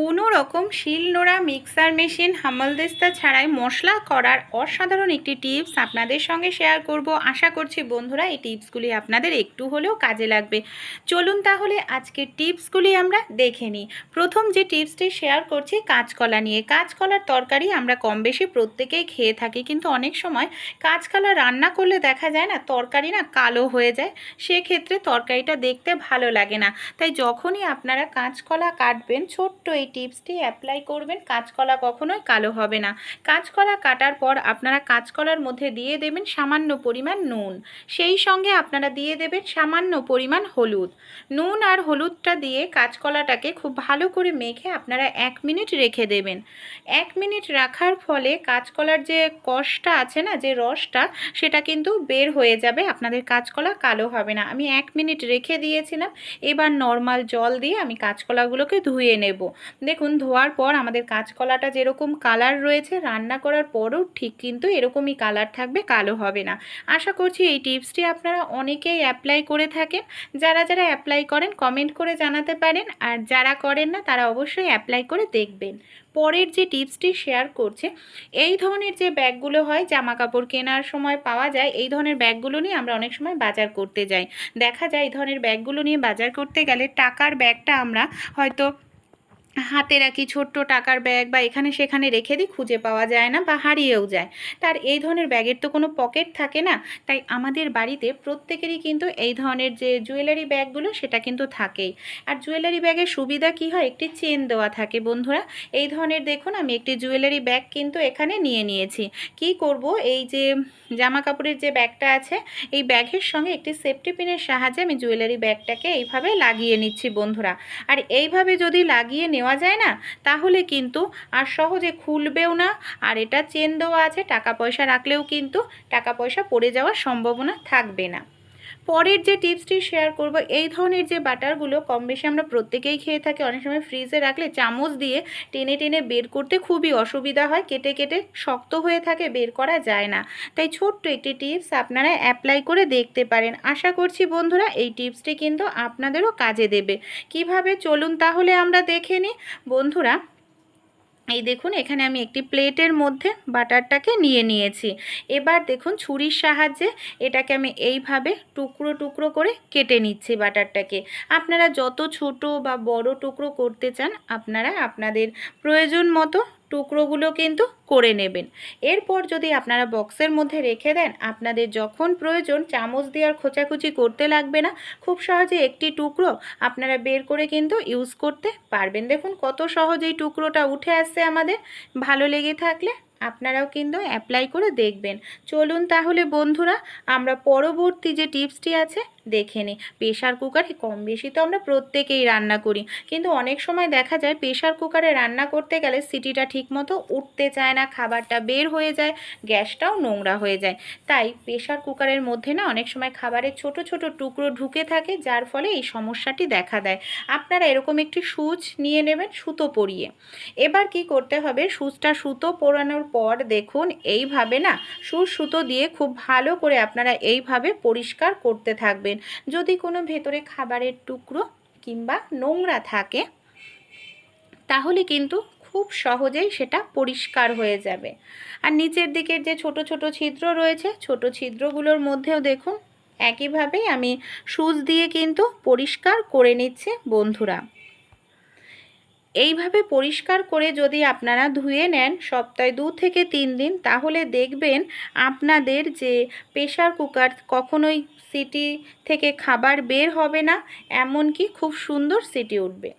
কোনো রকম শিল নোড়া মিক্সার মেশিন হামালদিস্তা ছাড়াই মশলা করার অসাধারণ একটি টিপস আপনাদের সঙ্গে শেয়ার করব। আশা করছি বন্ধুরা এই টিপসগুলি আপনাদের একটু হলেও কাজে লাগবে। চলুন তাহলে আজকের টিপসগুলি আমরা দেখে নিই। প্রথম যে টিপসটি শেয়ার করছি কাঁচকলা নিয়ে। কাঁচকলার তরকারি আমরা কম বেশি প্রত্যেকেই খেয়ে থাকি, কিন্তু অনেক সময় কাঁচকলা রান্না করলে দেখা যায় না তরকারি না কালো হয়ে যায়, সেক্ষেত্রে তরকারিটা দেখতে ভালো লাগে না। তাই যখনই আপনারা কাঁচকলা কাটবেন, ছোট্ট টিপসটি অ্যাপ্লাই করবেন। কাঁচকলা কখনোই কালো হবে না। কাঁচকলা কাটার পর আপনারা কাঁচকলার মধ্যে দিয়ে দেবেন সামান্য পরিমাণ নুন। সেই সঙ্গে আপনারা দিয়ে দেবেন সামান্য পরিমাণ হলুদ। নুন আর হলুদটা দিয়ে কাঁচকলাটাকে খুব ভালো করে মেখে আপনারা এক মিনিট রেখে দেবেন। এক মিনিট রাখার ফলে কাঁচকলার যে কষটা আছে না, যে রসটা, সেটা কিন্তু বের হয়ে যাবে। আপনাদের কাঁচকলা কালো হবে না। আমি এক মিনিট রেখে দিয়েছিলাম। এবার নর্মাল জল দিয়ে আমি কাঁচকলাগুলোকে ধুয়ে নেব। দেখুন, ধোয়ার পর আমাদের কাঁচকলাটা যেরকম কালার রয়েছে, রান্না করার পরও ঠিক কিন্তু এরকমই কালার থাকবে, কালো হবে না। আশা করছি এই টিপসটি আপনারা অনেকেই অ্যাপ্লাই করে থাকেন। যারা যারা অ্যাপ্লাই করেন কমেন্ট করে জানাতে পারেন। আর যারা করেন না, তারা অবশ্যই অ্যাপ্লাই করে দেখবেন। পরের যে টিপসটি শেয়ার করছে, এই ধরনের যে ব্যাগগুলো হয় জামা কাপড় কেনার সময় পাওয়া যায়, এই ধরনের ব্যাগগুলো নিয়ে আমরা অনেক সময় বাজার করতে যাই। দেখা যায়, এই ধরনের ব্যাগগুলো নিয়ে বাজার করতে গেলে টাকার ব্যাগটা আমরা হয়তো হাতে রাখি ছোট্ট টাকার ব্যাগ বা এখানে সেখানে রেখে দিই, খুঁজে পাওয়া যায় না বা হারিয়েও যায়। তার এই ধরনের ব্যাগের তো কোনো পকেট থাকে না, তাই আমাদের বাড়িতে প্রত্যেকেরই কিন্তু এই ধরনের যে জুয়েলারি ব্যাগগুলো সেটা কিন্তু থাকেই। আর জুয়েলারি ব্যাগের সুবিধা কি হয়? একটি চেন দেওয়া থাকে বন্ধুরা। এই ধরনের দেখুন, আমি একটি জুয়েলারি ব্যাগ কিন্তু এখানে নিয়ে নিয়েছি। কি করব? এই যে জামা কাপড়ের যে ব্যাগটা আছে, এই ব্যাগের সঙ্গে একটি সেফটি পিনের সাহায্যে আমি জুয়েলারি ব্যাগটাকে এইভাবে লাগিয়ে নিচ্ছি বন্ধুরা। আর এইভাবে যদি লাগিয়ে নেওয়া যায় না, তাহলে কিন্তু আর সহজে খুলবেও না। আর এটা চেন দেওয়া আছে, টাকা পয়সা রাখলেও কিন্তু টাকা পয়সা পড়ে যাওয়ার সম্ভাবনা থাকবে না। পরের যে টিপসটি শেয়ার করব, এই ধরনের যে বাটারগুলো কম বেশি আমরা প্রত্যেকেই খেয়ে থাকি, অনেক সময় ফ্রিজে রাখলে চামচ দিয়ে টেনে টেনে বের করতে খুবই অসুবিধা হয়, কেটে কেটে শক্ত হয়ে থাকে, বের করা যায় না। তাই ছোট্ট একটি টিপস আপনারা অ্যাপ্লাই করে দেখতে পারেন। আশা করছি বন্ধুরা এই টিপসটি কিন্তু আপনাদেরও কাজে দেবে। কীভাবে? চলুন তাহলে আমরা দেখে নিই। বন্ধুরা এই দেখুন, এখানে আমি একটি প্লেটের মধ্যে বাটারটাকে নিয়ে নিয়েছি। এবার দেখুন, ছুরির সাহায্যে এটাকে আমি এইভাবে টুকরো টুকরো করে কেটে নিচ্ছি বাটারটাকে। আপনারা যত ছোট বা বড় টুকরো করতে চান, আপনারা আপনাদের প্রয়োজন মতো টুকরোগুলো কিন্তু করে নেবেন। এরপর যদি আপনারা বক্সের মধ্যে রেখে দেন, আপনাদের যখন প্রয়োজন চামচ দিয়ে আর খোঁচাখুচি করতে লাগবে না, খুব সহজে একটি টুকরো আপনারা বের করে কিন্তু ইউজ করতে পারবেন। দেখুন কত সহজেই টুকরোটা উঠে আসছে আমাদের। ভালো লেগে থাকলে আপনারাও কিন্তু অ্যাপ্লাই করে দেখবেন। চলুন তাহলে বন্ধুরা, আমরা পরবর্তী যে টিপসটি আছে দেখে নিই প্রেশার কুকারে কম বেশি তো আমরা প্রত্যেকেই রান্না করি। কিন্তু অনেক সময় দেখা যায় প্রেশার কুকারে রান্না করতে গেলে সিটিটা ঠিকমতো উঠতে চায় না, খাবারটা বের হয়ে যায়, গ্যাসটাও নোংরা হয়ে যায়। তাই প্রেশার কুকারের মধ্যে না অনেক সময় খাবারের ছোট ছোট টুকরো ঢুকে থাকে, যার ফলে এই সমস্যাটি দেখা দেয়। আপনারা এরকম একটি সুচ নিয়ে নেবেন, সুতো পরিয়ে। এবার কি করতে হবে? সুচটা সুতো পরানোর পর দেখুন, এইভাবে না সুচ সুতো দিয়ে খুব ভালো করে আপনারা এইভাবে পরিষ্কার করতে থাকবেন। যদি কোনো ভেতরে খাবারের টুকরো কিংবা নোংরা থাকে, তাহলে কিন্তু খুব সহজেই সেটা পরিষ্কার হয়ে যাবে। আর নিচের দিকের যে ছোট ছোট ছিদ্র রয়েছে, ছোট ছিদ্রগুলোর মধ্যেও দেখুন একইভাবেই আমি সুচ দিয়ে কিন্তু পরিষ্কার করে নিচ্ছে বন্ধুরা। এইভাবে পরিষ্কার করে যদি আপনারা ধুয়ে নেন সপ্তাহে দু থেকে তিন দিন, তাহলে দেখবেন আপনাদের যে প্রেশার কুকার কখনোই সিটি থেকে খাবার বের হবে না, এমনকি খুব সুন্দর সিটি উঠবে।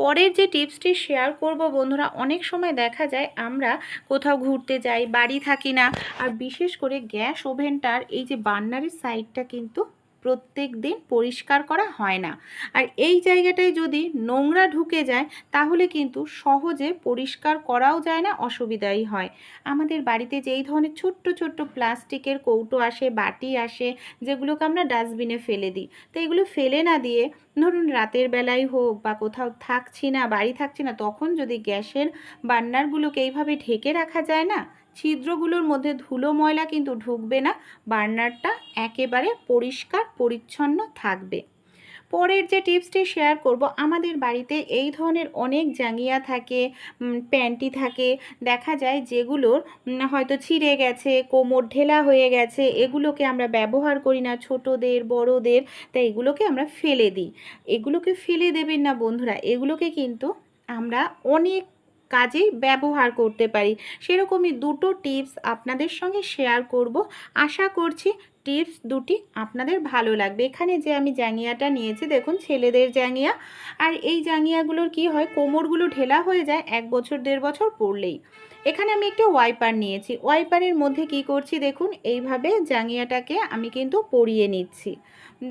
পরের যে টিপসটি শেয়ার করব বন্ধুরা, অনেক সময় দেখা যায় আমরা কোথাও ঘুরতে যাই, বাড়ি থাকি না, আর বিশেষ করে গ্যাস ওভেনটার এই যে বান্নারের সাইডটা কিন্তু প্রত্যেক দিন পরিষ্কার করা হয় না। আর এই জায়গাটায় যদি নোংরা ঢুকে যায়, তাহলে কিন্তু সহজে পরিষ্কার করাও যায় না, অসুবিধাই হয়। আমাদের বাড়িতে যেই ধরনের ছোট্ট ছোট্ট প্লাস্টিকের কৌটো আসে, বাটি আসে, যেগুলোকে আমরা ডাস্টবিনে ফেলে দিই। তো এগুলো ফেলে না দিয়ে ধরুন রাতের বেলায় হোক বা কোথাও থাকছি না, বাড়ি থাকছি না, তখন যদি গ্যাসের বার্নারগুলোকে এইভাবে ঢেকে রাখা যায় না ছিদ্রগুলোর মধ্যে ধুলো ময়লা কিন্তু ঢুকবে না, বার্নারটা একেবারে পরিষ্কার, পরিচ্ছন্ন থাকবে। পরের যে টিপসটি শেয়ার করব, আমাদের বাড়িতে এই ধরনের অনেক জাঙ্গিয়া থাকে প্যান্টি থাকে। দেখা যায় যেগুলোর হয়তো ছিঁড়ে গেছে, কোমর ঢেলা হয়ে গেছে, এগুলোকে আমরা ব্যবহার করি না, ছোটদের, বড়দের, তাই এগুলোকে আমরা ফেলে দিই। এগুলোকে ফেলে দেবেন না বন্ধুরা, এগুলোকে কিন্তু আমরা অনেক কাজেই ব্যবহার করতে পারি। সেরকমই দুটো টিপস আপনাদের সঙ্গে শেয়ার করব। আশা করছি টিপস দুটি আপনাদের ভালো লাগবে। এখানে যে আমি জাঙ্গিয়াটা নিয়েছি, দেখুন ছেলেদের জাঙ্গিয়া। আর এই জাঙ্গিয়াগুলোর কি হয়, কোমরগুলো ঢেলা হয়ে যায় এক বছর, দেড় বছর পড়লেই এখানে আমি একটি ওয়াইপার নিয়েছি। ওয়াইপারের মধ্যে কি করছি দেখুন, এইভাবে জাঙ্গিয়াটাকে আমি কিন্তু পরিয়ে নিচ্ছি।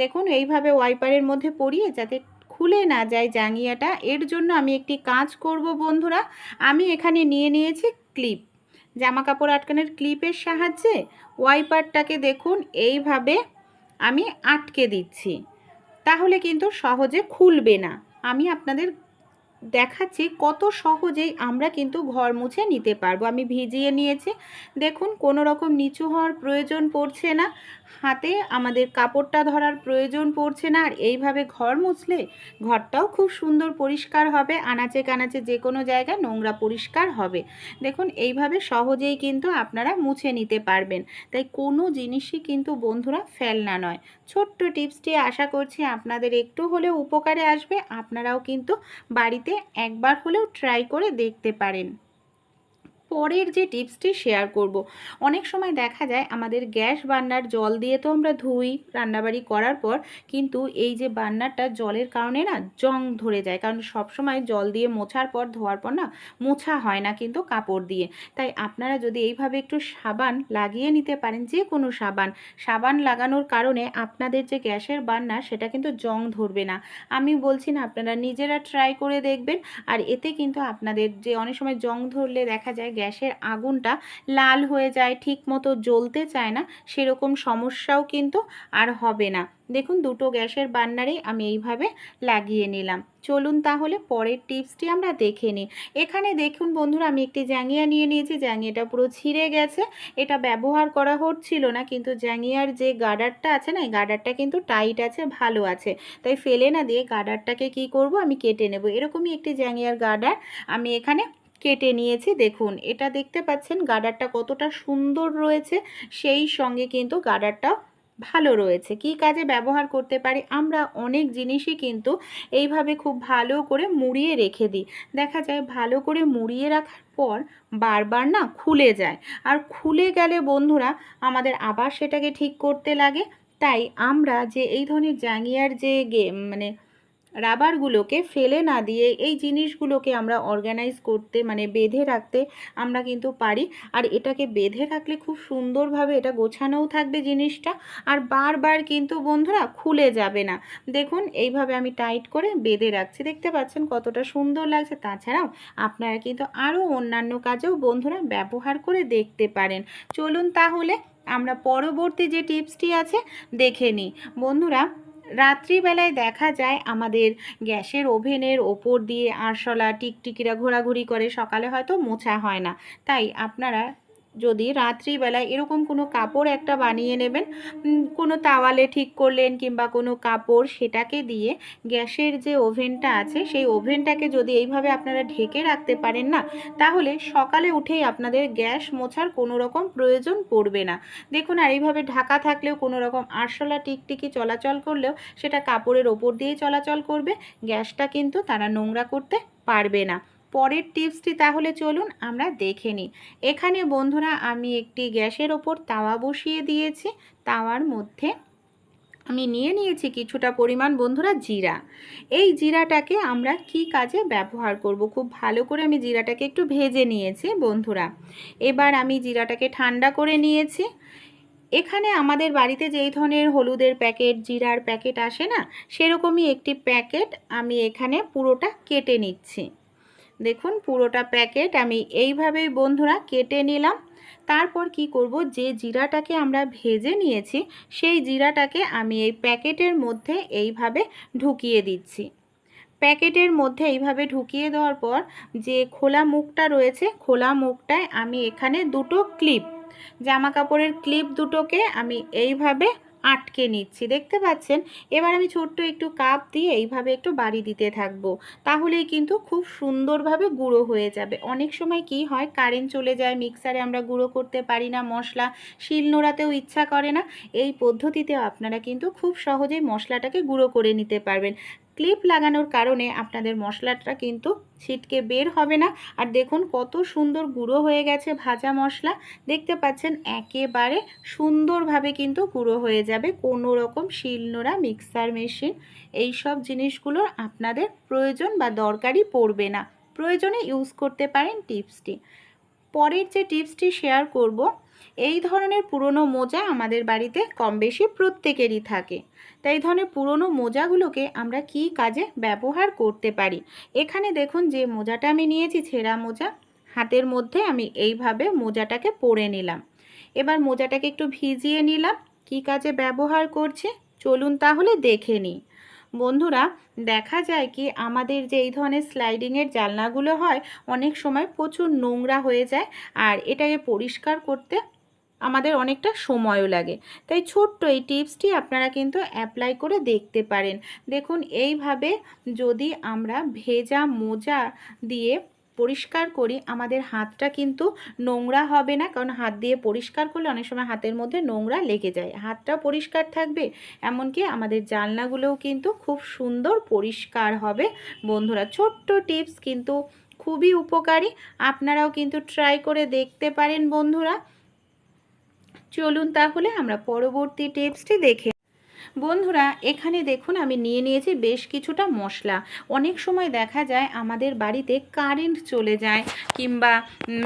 দেখুন, এইভাবে ওয়াইপারের মধ্যে পরিয়ে যাতে খুলে না যায় জাঙ্গিয়াটা। এর জন্য আমি একটি কাজ করব বন্ধুরা। আমি এখানে নিয়ে নিয়েছি ক্লিপ। জামা কাপড় আটকানোর ক্লিপের সাহায্যে ওয়াইপারটাকে দেখুন, এইভাবে আমি আটকে দিচ্ছি। তাহলে কিন্তু সহজে খুলবে না। আমি আপনাদের দেখাচ্ছি কত সহজেই আমরা কিন্তু ঘর মুছে নিতে পারব। আমি ভিজিয়ে নিয়েছি। দেখুন, কোনো রকম নিচু হওয়ার প্রয়োজন পড়ছে না। হাতে আমাদের কাপড়টা ধরার প্রয়োজন পড়ছে না। আর এইভাবে ঘর মুছলে ঘরটাও খুব সুন্দর পরিষ্কার হবে। আনাচে কানাচে যে কোনো জায়গায় নোংরা পরিষ্কার হবে। দেখুন, এইভাবে সহজেই কিন্তু আপনারা মুছে নিতে পারবেন। তাই কোনো জিনিসই কিন্তু বন্ধুরা ফেলনা নয়। ছোট্ট টিপসটি আশা করছি আপনাদের একটু হলেও উপকারে আসবে। আপনারাও কিন্তু বাড়িতে একবার হলেও ট্রাই করে দেখতে পারেন। পরের যে টিপসটি শেয়ার করব। অনেক সময় দেখা যায় আমাদের গ্যাস বান্নার জল দিয়ে তো আমরা ধুই, রান্নাবাড়ি করার পর কিন্তু এই যে বান্নারটা জলের কারণে না জং ধরে যায়। কারণ সব সময় জল দিয়ে মোছার পর, ধোয়ার পর না মোছা হয় না কিন্তু কাপড় দিয়ে। তাই আপনারা যদি এইভাবে একটু সাবান লাগিয়ে নিতে পারেন যে কোনো সাবান। সাবান লাগানোর কারণে আপনাদের যে গ্যাসের বান্না, সেটা কিন্তু জং ধরবে না। আমি বলছি না, আপনারা নিজেরা ট্রাই করে দেখবেন। আর এতে কিন্তু আপনাদের যে অনেক সময় জং ধরলে দেখা যায় গ্যাসের আগুনটা লাল হয়ে যায় ঠিক মতো জ্বলতে চায় না, সেরকম সমস্যাও কিন্তু আর হবে না। দেখুন, দুটো গ্যাসের বান্নারেই আমি এইভাবে লাগিয়ে নিলাম। চলুন তাহলে পরের টিপসটি আমরা দেখে নিই। এখানে দেখুন বন্ধুরা, আমি একটি জ্যাঙিয়া নিয়ে নিয়েছি। জ্যাঙিয়াটা পুরো ছিঁড়ে গেছে। এটা ব্যবহার করা হচ্ছিল না, কিন্তু জ্যাঙিয়ার যে গার্ডারটা আছে না, এই গার্ডারটা কিন্তু টাইট আছে, ভালো আছে। তাই ফেলে না দিয়ে গার্ডারটাকে কি করব, আমি কেটে নেব। এরকমই একটি জ্যাঙিয়ার গার্ডার আমি এখানে কেটে নিয়েছি। দেখুন, এটা দেখতে পাচ্ছেন গার্ডারটা কতটা সুন্দর রয়েছে। সেই সঙ্গে কিন্তু গার্ডারটাও ভালো রয়েছে। কি কাজে ব্যবহার করতে পারি? আমরা অনেক জিনিসই কিন্তু এইভাবে খুব ভালো করে মুড়িয়ে রেখে দিই। দেখা যায় ভালো করে মুড়িয়ে রাখার পর বারবার না খুলে যায়। আর খুলে গেলে বন্ধুরা, আমাদের আবার সেটাকে ঠিক করতে লাগে। তাই আমরা যে এই ধরনের জাঙ্গিয়ার যে মানে রাবারগুলোকে ফেলে না দিয়ে এই জিনিসগুলোকে আমরা অর্গানাইজ করতে মানে বেঁধে রাখতে আমরা কিন্তু পারি। আর এটাকে বেঁধে রাখলে খুব সুন্দরভাবে এটা গোছানোও থাকবে জিনিসটা। আর বারবার কিন্তু বন্ধুরা খুলে যাবে না। দেখুন, এইভাবে আমি টাইট করে বেঁধে রাখছি। দেখতে পাচ্ছেন কতটা সুন্দর লাগছে। তাছাড়াও আপনারা কিন্তু আরও অন্যান্য কাজেও বন্ধুরা ব্যবহার করে দেখতে পারেন। চলুন তাহলে আমরা পরবর্তী যে টিপসটি আছে, দেখে নিই। বন্ধুরা রাত্রিবেলায় দেখা যায় আমাদের গ্যাসের ওভেনের ওপর দিয়ে আরশলা টিকটিকিরা ঘোরাঘুরি করে, সকালে হয়তো মোছা হয় না। তাই আপনারা যদি রাত্রিবেলায় এরকম কোনো কাপড় একটা বানিয়ে নেবেন কোনো তাওয়ালে ঠিক করলেন কিংবা কোনো কাপড় সেটাকে দিয়ে গ্যাসের যে ওভেনটা আছে, সেই ওভেনটাকে যদি এইভাবে আপনারা ঢেকে রাখতে পারেন না, তাহলে সকালে উঠেই আপনাদের গ্যাস মোছার কোনো রকম প্রয়োজন পড়বে না। দেখুন, আর এইভাবে ঢাকা থাকলেও কোনো রকম আরশোলা টিকটিকি চলাচল করলেও সেটা কাপড়ের ওপর দিয়েই চলাচল করবে, গ্যাসটা কিন্তু তারা নোংরা করতে পারবে না। পরের টিপসটি তাহলে চলুন আমরা দেখে নিই। এখানে বন্ধুরা আমি একটি গ্যাসের ওপর তাওয়া বসিয়ে দিয়েছি। তাওয়ার মধ্যে আমি নিয়ে নিয়েছি কিছুটা পরিমাণ বন্ধুরা জিরা। এই জিরাটাকে আমরা কি কাজে ব্যবহার করব? খুব ভালো করে আমি জিরাটাকে একটু ভেজে নিয়েছি বন্ধুরা। এবার আমি জিরাটাকে ঠান্ডা করে নিয়েছি। এখানে আমাদের বাড়িতে যেই ধরনের হলুদের প্যাকেট, জিরার প্যাকেট আসে না, সেরকমই একটি প্যাকেট আমি এখানে পুরোটা কেটে নিচ্ছি। দেখুন পুরোটা প্যাকেট আমি এইভাবেই বন্ধুরা কেটে নিলাম। তারপর কি করব? যে জিরাটাকে আমরা ভেজে নিয়েছি, সেই জিরাটাকে আমি এই প্যাকেটের মধ্যে এইভাবে ঢুকিয়ে দিচ্ছি। প্যাকেটের মধ্যে এইভাবে ঢুকিয়ে দেওয়ার পর যে খোলা মুখটা রয়েছে, খোলা মুখটায় আমি এখানে দুটো ক্লিপ জামা কাপড়ের ক্লিপ দুটোকে আমি এইভাবে আটকে নিচ্ছি। দেখতে পাচ্ছেন? এবার আমি ছোট্ট একটু কাপ দিয়ে এইভাবে একটু বাড়ি দিতে থাকব। তাহলেই কিন্তু খুব সুন্দরভাবে গুঁড়ো হয়ে যাবে। অনেক সময় কি হয়, কারেন্ট চলে যায়, মিক্সারে আমরা গুঁড়ো করতে পারি না, মশলা শিল নোড়াতেও ইচ্ছা করে না। এই পদ্ধতিতে আপনারা কিন্তু খুব সহজেই মশলাটাকে গুঁড়ো করে নিতে পারবেন। ক্লিপ লাগানোর কারণে আপনাদের মশলাটা কিন্তু ছিটকে বের হবে না। আর দেখুন কত সুন্দর গুঁড়ো হয়ে গেছে ভাজা মশলা। দেখতে পাচ্ছেন একেবারে সুন্দরভাবে কিন্তু গুঁড়ো হয়ে যাবে কোনো রকম শিলনোড়া মিক্সার মেশিন এই সব জিনিসগুলোর আপনাদের প্রয়োজন বা দরকারই পড়বে না। প্রয়োজনে ইউজ করতে পারেন টিপসটি। পরের যে টিপসটি শেয়ার করব এই ধরনের পুরনো মোজা আমাদের বাড়িতে কম বেশি প্রত্যেকেরই থাকে। তাই এই ধরনের পুরনো মোজাগুলোকে আমরা কি কাজে ব্যবহার করতে পারি? এখানে দেখুন যে মোজাটা আমি নিয়েছি, ছেঁড়া মোজা। হাতের মধ্যে আমি এইভাবে মোজাটাকে পরে নিলাম। এবার মোজাটাকে একটু ভিজিয়ে নিলাম। কি কাজে ব্যবহার করছি? চলুন তাহলে দেখে নিই। বন্ধুরা, দেখা যায় কি আমাদের যে এই ধরনের স্লাইডিংয়ের জানলাগুলো হয়, অনেক সময় প্রচুর নোংরা হয়ে যায়। আর এটাকে পরিষ্কার করতে আমাদের অনেকটা সময়ও লাগে। তাই ছোট্ট এই টিপসটি আপনারা কিন্তু অ্যাপ্লাই করে দেখতে পারেন। দেখুন, এইভাবে যদি আমরা ভেজা মোজা দিয়ে পরিষ্কার করি, আমাদের হাতটা কিন্তু নোংরা হবে না। কারণ হাত দিয়ে পরিষ্কার করলে অনেক সময় হাতের মধ্যে নোংরা লেগে যায়। হাতটা পরিষ্কার থাকবে, এমনকি আমাদের জানলাগুলোও কিন্তু খুব সুন্দর পরিষ্কার হবে। বন্ধুরা, ছোট্ট টিপস কিন্তু খুবই উপকারী। আপনারাও কিন্তু ট্রাই করে দেখতে পারেন, বন্ধুরা। চলুন তাহলে আমরা পরবর্তী টিপসটি দেখে বন্ধুরা, এখানে দেখুন আমি নিয়ে নিয়েছি বেশ কিছুটা মশলা। অনেক সময় দেখা যায় আমাদের বাড়িতে কারেন্ট চলে যায় কিংবা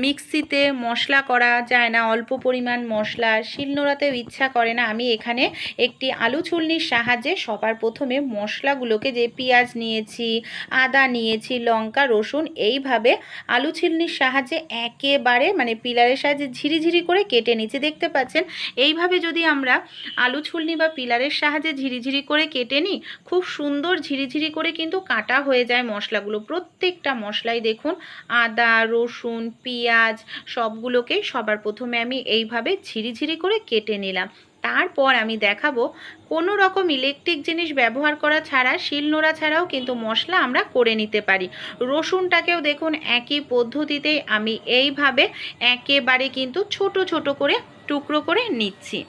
মিক্সিতে মশলা করা যায় না, অল্প পরিমাণ মশলা, শিলনোড়াতেও ইচ্ছা করে না। আমি এখানে একটি আলু ছুলনির সাহায্যে সবার প্রথমে মশলাগুলোকে যে পেঁয়াজ নিয়েছি, আদা নিয়েছি, লঙ্কা, রসুন, এইভাবে আলু ছিলনির সাহায্যে একেবারে মানে পিলারের সাহায্যে ঝিরিঝিরি করে কেটে নিচ্ছি। দেখতে পাচ্ছেন? এইভাবে যদি আমরা আলু ছুলনি বা পিলারের সাহায্যে ঝিরিঝিরি করে কেটে নিই। খুব সুন্দর ঝিরিঝিরি করে কিন্তু কাটা হয়ে যায় মশলাগুলো। প্রত্যেকটা মশলাই দেখুন, আদা, রসুন, পেঁয়াজ সবগুলোকে সবার প্রথমে আমি এইভাবে ঝিরিঝিরি করে কেটে নিলাম। তারপর আমি দেখাবো কোনো রকম ইলেকট্রিক জিনিস ব্যবহার করা ছাড়া শিলনোড়া ছাড়াও কিন্তু মশলা আমরা করে নিতে পারি। রসুনটাকেও দেখুন, একই পদ্ধতিতেই আমি এইভাবে একেবারে কিন্তু ছোট ছোট করে টুকরো করে নিচ্ছি।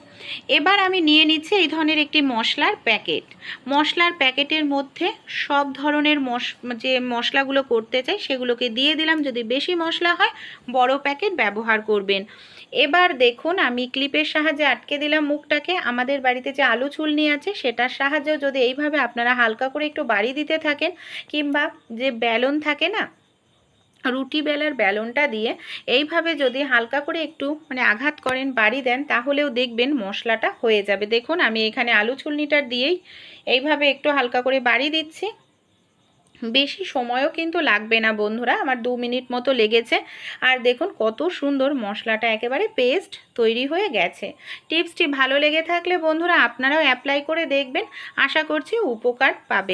এবার আমি নিয়ে নিচ্ছি এই ধরনের একটি মশলার প্যাকেট। মশলার প্যাকেটের মধ্যে সব ধরনের মশ, যে মশলাগুলো করতে চাই সেগুলোকে দিয়ে দিলাম। যদি বেশি মশলা হয়, বড় প্যাকেট ব্যবহার করবেন। এবার দেখুন, আমি ক্লিপের সাহায্যে আটকে দিলাম মুখটাকে। আমাদের বাড়িতে যে আলু চুলনি আছে, সেটার সাহায্যেও যদি এইভাবে আপনারা হালকা করে একটু বাড়ি দিতে থাকেন কিংবা যে ব্যালন থাকে না রুটি বেলার ব্যালনটা দিয়ে এইভাবে যদি হালকা করে একটু মানে আঘাত করেন, বাড়ি দেন, তাহলেও দেখবেন মশলাটা হয়ে যাবে। দেখুন, আমি এখানে আলু ছুলনিটার দিয়েই এইভাবে একটু হালকা করে বাড়ি দিচ্ছি। বেশি সময়ও কিন্তু লাগবে না বন্ধুরা, আমার দু মিনিট মতো লেগেছে। আর দেখুন, কত সুন্দর মশলাটা, একেবারে পেস্ট তৈরি হয়ে গেছে। টিপসটি ভালো লেগে থাকলে বন্ধুরা, আপনারাও অ্যাপ্লাই করে দেখবেন। আশা করছি উপকার পাবে।